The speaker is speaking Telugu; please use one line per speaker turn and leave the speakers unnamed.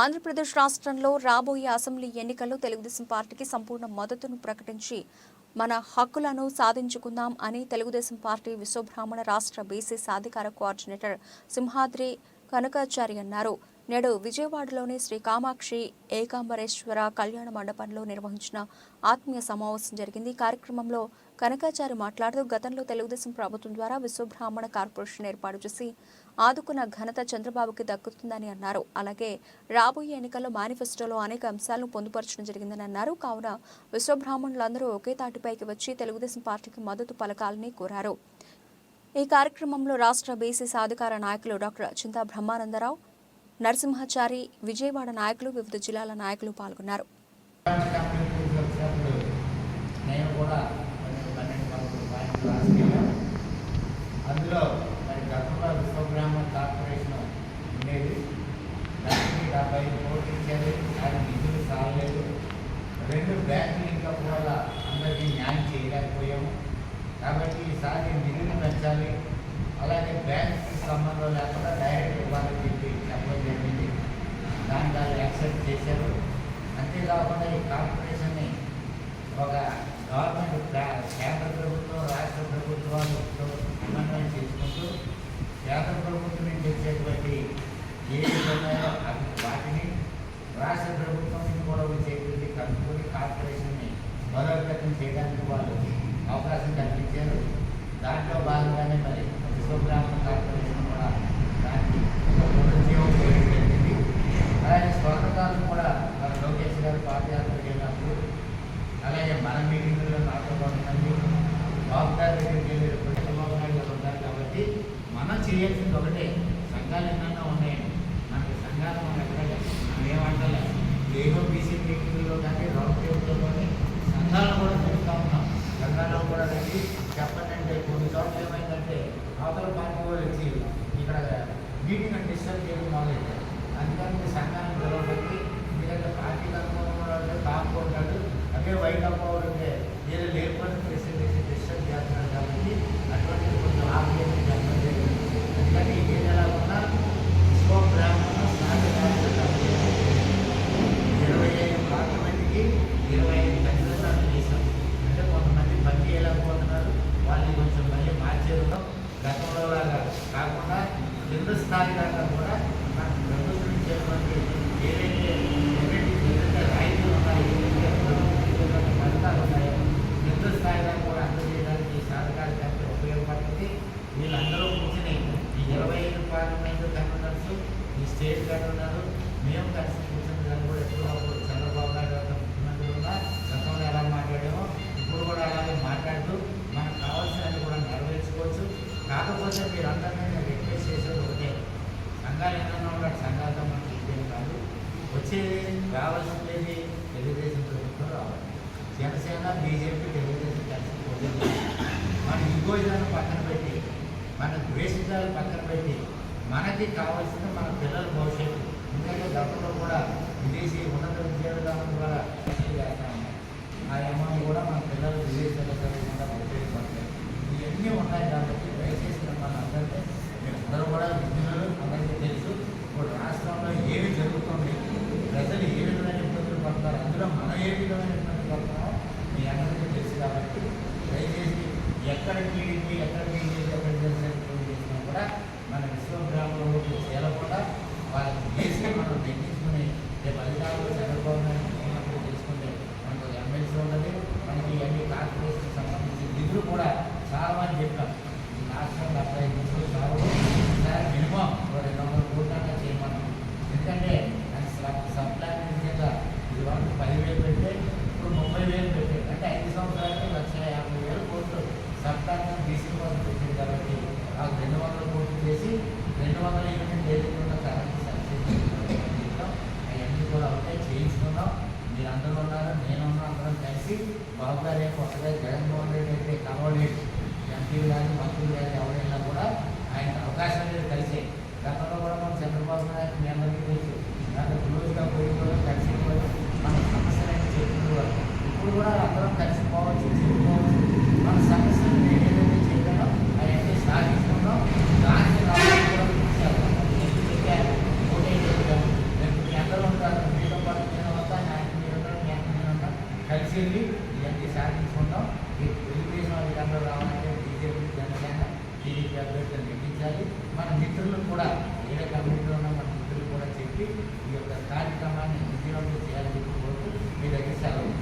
ఆంధ్రప్రదేశ్ రాష్ట్రంలో రాబోయే అసెంబ్లీ ఎన్నికల్లో తెలుగుదేశం పార్టీకి సంపూర్ణ మద్దతును ప్రకటించి మన హక్కులను సాధించుకుందాం అని తెలుగుదేశం పార్టీ విశ్వబ్రాహ్మణ రాష్ట్ర బీసీ సాధికార కోఆర్డినేటర్ సింహాద్రి కనకాచారి అన్నారు. నేడు విజయవాడలోని శ్రీ కామాక్షి ఏకాంబరేశ్వర కళ్యాణ మండపంలో నిర్వహించిన ఆత్మీయ సమావేశం జరిగింది. కార్యక్రమంలో కనకాచారి మాట్లాడుతూ గతంలో తెలుగుదేశం ప్రభుత్వం ద్వారా విశ్వబ్రాహ్మణ కార్పొరేషన్ ఏర్పాటు చేసి ఆదుకున్న ఘనత చంద్రబాబుకి దక్కుతుందని అన్నారు. అలాగే రాబోయే ఎన్నికల్లో మేనిఫెస్టోలో అనేక అంశాలను పొందుపరచడం జరిగిందని అన్నారు. కావున విశ్వబ్రాహ్మణులందరూ ఒకే తాటిపైకి వచ్చి తెలుగుదేశం పార్టీకి మద్దతు పలకాలని కోరారు. ఈ కార్యక్రమంలో రాష్ట్ర బీసీ సాధికార నాయకులు డాక్టర్ చింతా బ్రహ్మానందరావు నరసింహాచారి విజయవాడ నాయకులు వివిధ జిల్లాల నాయకులు పాల్గొన్నారు
కంపెనీకి వచ్చినప్పుడు నేను కూడా కొన్ని పన్నెండు పదకొండు పాయింట్లు రాసుకెళ్ళాను అందులో మరి గతంలో విశ్వబ్రాహ్మణ కార్పొరేషన్ ఉండేది దానికి డెబ్బై ఐదు కోట్లు ఇచ్చారు అది నిధులు సాగలేదు రెండు బ్యాంకులు ఇంకా కూడా అందరికీ న్యాయం చేయలేకపోయాము. కాబట్టి ఈసారి నిధులు పెంచాలి. అలాగే బ్యాంక్ సంబంధం లేకుండా డైరెక్ట్ ఇవ్వాలని చెప్పి చెప్పడం జరిగింది. దాన్ని వాళ్ళు యాక్సెప్ట్ చేశారు. అంతేకాకుండా ఈ కార్పొరేషన్ని ఒక గవర్నమెంట్ కేంద్ర ప్రభుత్వం రాష్ట్ర ప్రభుత్వాలు సమన్వయం చేసుకుంటూ కేంద్ర ప్రభుత్వం నుంచి వచ్చేటువంటి విధంగా ఉన్నాయో వాటిని రాష్ట్ర ప్రభుత్వం నుంచి కూడా వచ్చేటువంటి కలుపుకొని కార్పొరేషన్ బలోపేతం చేయడానికి వాళ్ళు అవకాశం కల్పించారు. దాంట్లో భాగంగానే మరి విశ్వబ్రాహ్మణ కార్పొరేషన్ కూడా దానికి పునరుజ్జీవం చేయడం జరిగింది. అలాగే స్వాగతాలు కూడా మన లోకేష్ గారు పాదయాత్ర వెళ్ళినప్పుడు అలాగే మన మీటింగ్లో నాతో పాటు మంది బాబు గారి దగ్గరికి వెళ్ళేటప్పుడు చంద్రబాబు నాయుడు గారు కాబట్టి మనం చేయాల్సింది ఒకటే. సంఘాలు ఎన్నైనా ఉన్నాయండి. మనకి సంఘాలు మనం ఎక్కడ మనం ఏమంటలే ఏదో బీసీ మీటింగ్లో కానీ రౌండ్ టేబుల్లో కానీ సంఘాలను కూడా చూస్తూ ఉన్నాం. సంఘాలను కూడా పెట్టి చెప్పండి కొన్ని చోట్ల ఏమైందంటే అవతల పార్టీ వాళ్ళు వచ్చి ఇక్కడ మీటింగ్ అంటే డిస్టర్బ్ చేయడం మొదలెట్టారు. అందుకని మీ గొడవ పెట్టి మీరంటే పార్టీ అనుకోవడం కాకపోతాడు అదే వైట్ అమ్మవాడు ఉంటే ఏదో లేకపోతే ప్రెసిడెంట్ డిస్టర్బ్ చేస్తున్నాడు కాబట్టి అటువంటి కొంచెం ఆగ్రహం చెప్పడం జరిగింది అందుకని ఏది ఎలా ఉన్నా విశ్వ బ్రాహ్మణ ఇరవై ఐదు పార్లమెంట్కి ఇరవై ఐదు కన్సల్టాలు చేశాం అంటే కొంతమంది పని చేయలేకపోతున్నారు వాళ్ళు కొంచెం మళ్ళీ మార్చారు గతంలో లాగా కాకుండా కింద స్థాయి దాకా కూడా నాకు ప్రభుత్వం ఇచ్చేటువంటి ఏదైతే ఏదైతే ఏదైతే రాయితీలు ఉన్నాయో ఏదైతే ఏదైతే ఫలితాలు ఉన్నాయో కింద స్థాయి దాకా కూడా అందజేయడానికి ఉపయోగపడుతుంది. వీళ్ళందరూ కూర్చుని ఈ ఇరవై ఐదు పార్లమెంటు కన్వీనర్స్ ఈ స్టేట్ కన్వీనర్ మేము కలిసి కూర్చుని దాన్ని కూడా ఎప్పుడో చంద్రబాబు నాయుడు గారు ముఖ్యమంత్రి కూడా గతంలో ఎలా మాట్లాడామో ఇప్పుడు కూడా అలాగే మాట్లాడుతూ మనకు కావాల్సినవి కూడా నెరవేర్చుకోవచ్చు. కాకపోతే మీరందరూ నేను రిక్వెస్ట్ చేసేది ఒకటే సంఘాలు ఏదైనా ఉన్నాడు సంఘాలతో మనకి ఇదేం కాదు వచ్చేది రావాల్సింది తెలుగుదేశం ప్రభుత్వం రావాలి. జనసేన బీజేపీ తెలుగుదేశం కలిసి మన ఈగోయిజాన్ని పక్కన పెట్టి మన ద్వేషితాలు పక్కన పెట్టి మనకి కావాల్సిన మన పిల్లల భవిష్యత్తు. ఎందుకంటే గతంలో కూడా విదేశీ ఉన్నత విద్యావిధానం ద్వారా చేస్తా ఉన్నాం ఆ అమ్మాయి కూడా మన పిల్లలు విదేశాల్లో చదవకుండా ఉపయోగపడతాయి ఇవన్నీ ఉన్నాయి కాబట్టి దయచేసి మిమ్మల్ని అందరినీ మీరందరూ కూడా విద్యులు అందరికీ తెలుసు ఇప్పుడు రాష్ట్రంలో ఏమి జరుగుతుంది ప్రజలు ఏ విధమైన ఇబ్బందులు పడతారు అందులో మనం ఏ విధమైన ఇబ్బందులు పడతామో మీ అందరికీ తెలుసు కాబట్టి దయచేసి ఎక్కడ టీడీపీ ఎక్కడ బీజేపీ ఎక్కడ జనసేన చేసినా కూడా మన విశ్వగ్రామంలో చాలా వాళ్ళకి చేసి మనం తగ్గించుకుని రేపు అధికారులు చంద్రబాబు నాయుడు ముఖ్యమంత్రి తెలుసుకుంటే మనకు ఎమ్మెల్సీ ఉన్నది మనకి ఇవన్నీ కార్పొరేషన్ సంబంధించిన నిధులు కూడా చాలా అని చెప్పాం ఈ రాష్ట్రంలో డెబ్బై ఐదు నిధులు చాలా ఈసారి మినిమం ఒక రెండు వందల కోట్లన్నా చేయమన్నాం ఎందుకంటే అది సబ్ సబ్ ప్లాన్ నిజంగా ఇది వరకు పదివేలు పెట్టే ఇప్పుడు ముప్పై వేలు పెట్టే అంటే ఐదు సంవత్సరాలకి లక్ష యాభై వేలు కోట్లు సబ్ ప్లాన్ బీసీ కోసం పెట్టింది కాబట్టి ఆ రెండు వందల కోట్లు చేసి రెండు వందల యూనిట్ ఏదైతే ఉన్న కరెంట్ సబ్సిడీ అవన్నీ కూడా ఉంటాయి చేయించుకున్నాం మీరు అందరూ ఉన్నారు నేను ఉన్నా అందరం కలిసి బాబు గారు ఏం కొత్తగా జగన్మోహన్ రెడ్డి అయితే కలవలేదు. ఎంపీలు కానీ మంత్రులు కానీ ఎవరైనా కూడా ఆయన అవకాశం అనేది కలిసే కలిసి వెళ్ళి ఇవన్నీ సాధించుకుంటాం మీకు తెలుగుదేశం అధికారంలో రావాలంటే బీజేపీ జనసేన టీడీపీ అభ్యర్థులు నిర్మించాలి మన మిత్రులకు కూడా ఏ కమిటీలో ఉన్న మన మిత్రులు కూడా చెప్పి ఈ యొక్క కార్యక్రమాన్ని విజయవంతం చేయాలని కోరుతూ మీ దగ్గర సెలవు.